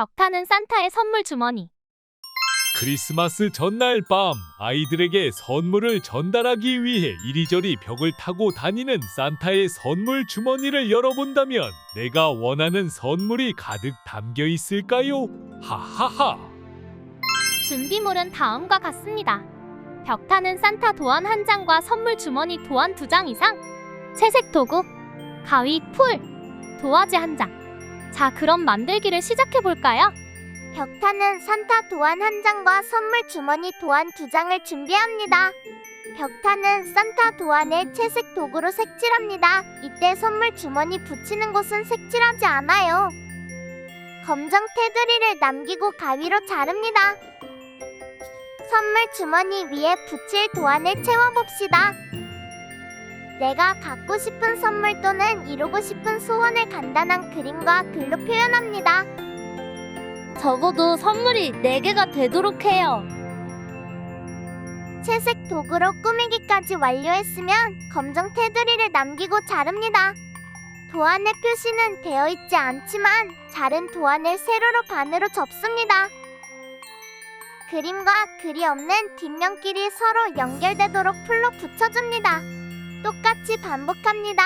벽타는 산타의 선물 주머니. 크리스마스 전날 밤 아이들에게 선물을 전달하기 위해 이리저리 벽을 타고 다니는 산타의 선물 주머니를 열어본다면 내가 원하는 선물이 가득 담겨 있을까요? 하하하. 준비물은 다음과 같습니다. 벽타는 산타 도안 한 장과 선물 주머니 도안 두 장 이상, 채색 도구, 가위, 풀, 도화지 한 장. 자, 그럼 만들기를 시작해 볼까요? 벽타는 산타 도안 한 장과 선물 주머니 도안 두 장을 준비합니다. 벽타는 산타 도안을 채색 도구로 색칠합니다. 이때 선물 주머니 붙이는 곳은 색칠하지 않아요. 검정 테두리를 남기고 가위로 자릅니다. 선물 주머니 위에 붙일 도안을 채워봅시다. 내가 갖고 싶은 선물 또는 이루고 싶은 소원을 간단한 그림과 글로 표현합니다. 적어도 선물이 4개가 되도록 해요. 채색 도구로 꾸미기까지 완료했으면 검정 테두리를 남기고 자릅니다. 도안의 표시는 되어 있지 않지만 자른 도안을 세로로 반으로 접습니다. 그림과 글이 없는 뒷면끼리 서로 연결되도록 풀로 붙여줍니다. 똑같이 반복합니다.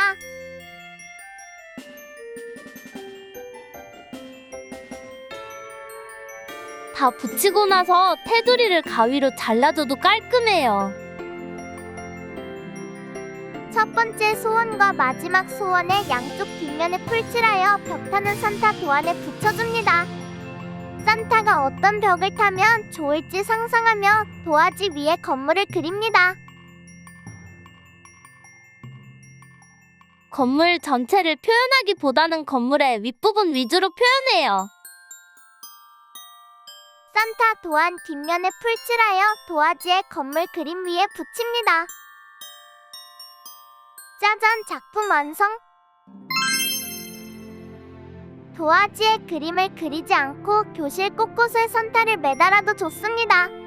다 붙이고 나서 테두리를 가위로 잘라줘도 깔끔해요. 첫 번째 소원과 마지막 소원의 양쪽 뒷면에 풀칠하여 벽 타는 산타 도안에 붙여줍니다. 산타가 어떤 벽을 타면 좋을지 상상하며 도화지 위에 건물을 그립니다. 건물 전체를 표현하기보다는 건물의 윗부분 위주로 표현해요. 산타 도안 뒷면에 풀칠하여 도화지에 건물 그림 위에 붙입니다. 짜잔 작품 완성! 도화지에 그림을 그리지 않고 교실 곳곳에 산타를 매달아도 좋습니다.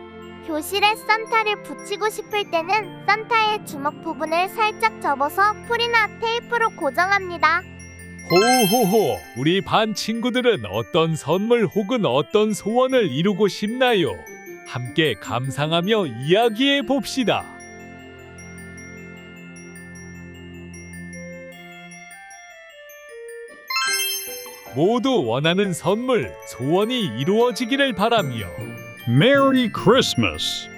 교실에 산타를 붙이고 싶을 때는 산타의 주먹 부분을 살짝 접어서 풀이나 테이프로 고정합니다. 호호호. 우리 반 친구들은 어떤 선물 혹은 어떤 소원을 이루고 싶나요? 함께 감상하며 이야기해 봅시다. 모두 원하는 선물, 소원이 이루어지기를 바라며 Merry Christmas!